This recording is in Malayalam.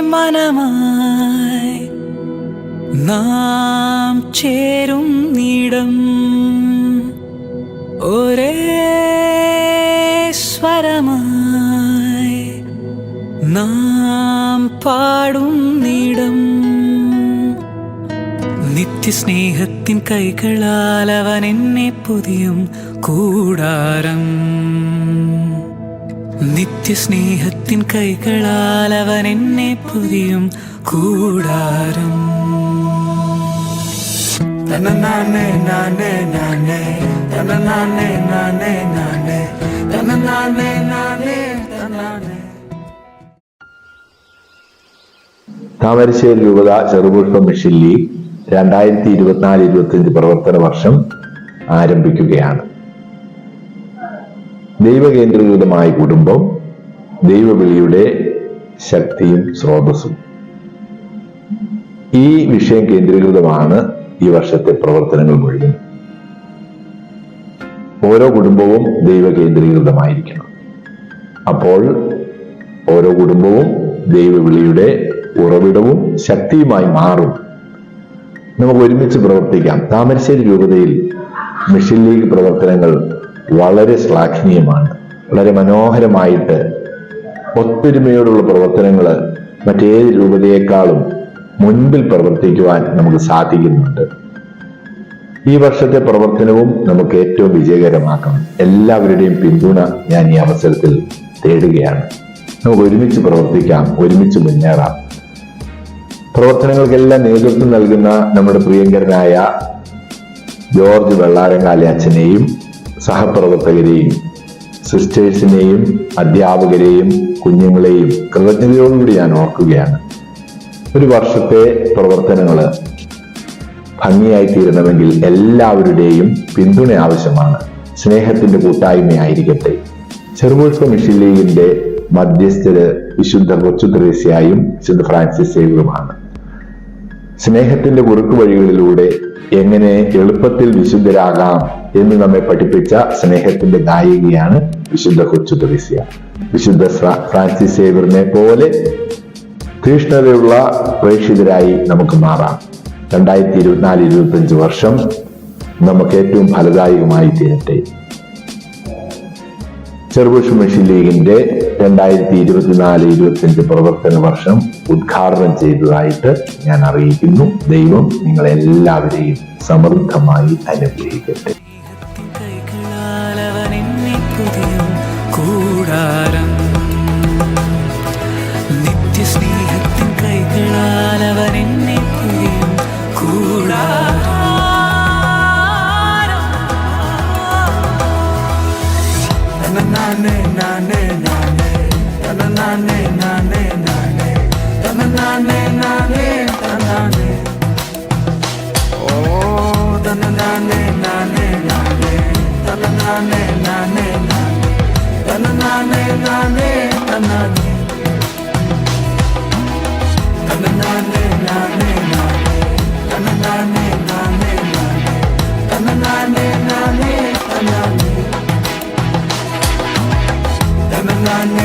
മനമായി നാം ചേരും നീടം. ഒരേ സ്വരമായി നാം പാടും നീടം. നിത്യസ്നേഹത്തിൻ കൈകളാൽ അവൻ എന്നെ പുതിയും കൂടാരം. നിത്യസ്നേഹത്തിൻ കൈകളാൽ അവൻ എന്നെ പുതിയും കൂടാരം. തനനാനെ നാനെ നാനെ തനനാനെ നാനെ നാനെ തനനാനെ നാനെ തനാനെ താമരശ്ശേരി രൂപത ചെറുപുഷ്പ മിഷില്ലി ലീഗ് രണ്ടായിരത്തി ഇരുപത്തിനാല് ഇരുപത്തിയഞ്ച് പ്രവർത്തന വർഷം ആരംഭിക്കുകയാണ്. ദൈവകേന്ദ്രീകൃതമായ കുടുംബം ദൈവവിളിയുടെ ശക്തിയും സ്രോതസ്സും. ഈ വിഷയം കേന്ദ്രീകൃതമാണ് ഈ വർഷത്തെ പ്രവർത്തനങ്ങൾ മുഴുവൻ ഓരോ കുടുംബവും ദൈവ കേന്ദ്രീകൃതമായിരിക്കണം അപ്പോൾ ഓരോ കുടുംബവും ദൈവവിളിയുടെ ഉറവിടവും ശക്തിയുമായി മാറും. നമുക്ക് ഒരുമിച്ച് പ്രവർത്തിക്കാം. താമരശ്ശേരി രൂപതയിൽ മിഷൻ ലീഗ് പ്രവർത്തനങ്ങൾ വളരെ ശ്ലാഘനീയമാണ്. വളരെ മനോഹരമായിട്ട് ഒത്തൊരുമയോടുള്ള പ്രവർത്തനങ്ങൾ മറ്റേത് രൂപതയെക്കാളും മുൻപിൽ പ്രവർത്തിക്കുവാൻ നമുക്ക് സാധിക്കുന്നുണ്ട്. ഈ വർഷത്തെ പ്രവർത്തനവും നമുക്ക് ഏറ്റവും വിജയകരമാക്കണം എല്ലാവരുടെയും പിന്തുണ ഞാൻ ഈ അവസരത്തിൽ തേടുകയാണ്. നമുക്ക് ഒരുമിച്ച് പ്രവർത്തിക്കാം ഒരുമിച്ച് മുന്നേറാം. പ്രവർത്തനങ്ങൾക്കെല്ലാം നേതൃത്വം നൽകുന്ന നമ്മുടെ പ്രിയങ്കരനായ ജോർജ് വെള്ളാരങ്കാലി അച്ഛനെയും സഹപ്രവർത്തകരെയും സിസ്റ്റേഴ്സിനെയും അധ്യാപകരെയും കുഞ്ഞുങ്ങളെയും കൃതജ്ഞതയോടുകൂടി ഞാൻ ഓർക്കുകയാണ്. ഒരു വർഷത്തെ പ്രവർത്തനങ്ങൾ ഭംഗിയായി തീരണമെങ്കിൽ എല്ലാവരുടെയും പിന്തുണ ആവശ്യമാണ്. സ്നേഹത്തിന്റെ കൂട്ടായ്മയായിരിക്കട്ടെ. മിഷീൻ ലീഗിന്റെ മധ്യസ്ഥര് വിശുദ്ധ കൊച്ചു ത്രേസ്യായും വിശുദ്ധ ഫ്രാൻസിസ് സേവറുമാണ് സ്നേഹത്തിന്റെ കുറുക്കു വഴികളിലൂടെ എങ്ങനെ എളുപ്പത്തിൽ വിശുദ്ധരാകാം എന്ന് നമ്മെ പഠിപ്പിച്ച സ്നേഹത്തിന്റെ ഗായികയാണ് വിശുദ്ധ കൊച്ചു തുറിസ്യ. വിശുദ്ധ ഫ്രാൻസിസ് സേവറിനെ പോലെ തീഷ്ണതയുള്ള പ്രേക്ഷിതരായി നമുക്ക് മാറാം. രണ്ടായിരത്തി ഇരുപത്തിനാല് ഇരുപത്തി അഞ്ച് വർഷം നമുക്ക് ഏറ്റവും ഫലദായകമായി തീരട്ടെ. ചെറുപുഷ്പ മിഷൻ ലീഗിന്റെ രണ്ടായിരത്തി ഇരുപത്തിനാല് ഇരുപത്തിയഞ്ച് പ്രവർത്തന വർഷം ഉദ്ഘാടനം ചെയ്തതായിട്ട് ഞാൻ അറിയിക്കുന്നു. ദൈവം നിങ്ങളെല്ലാവരെയും സമൃദ്ധമായി അനുഗ്രഹിക്കട്ടെ. နာနာနဲ့နာနဲ့နာနဲ့တနာနာနဲ့နာနဲ့နာနဲ့တနာနာနဲ့နာနဲ့တနာနဲ့โอ้တနာနာနဲ့နာနဲ့နာနဲ့တနာနာနဲ့နာနဲ့နာနဲ့တနာနာနဲ့နာနဲ့တနာနဲ့တနာနာနဲ့ Sunday.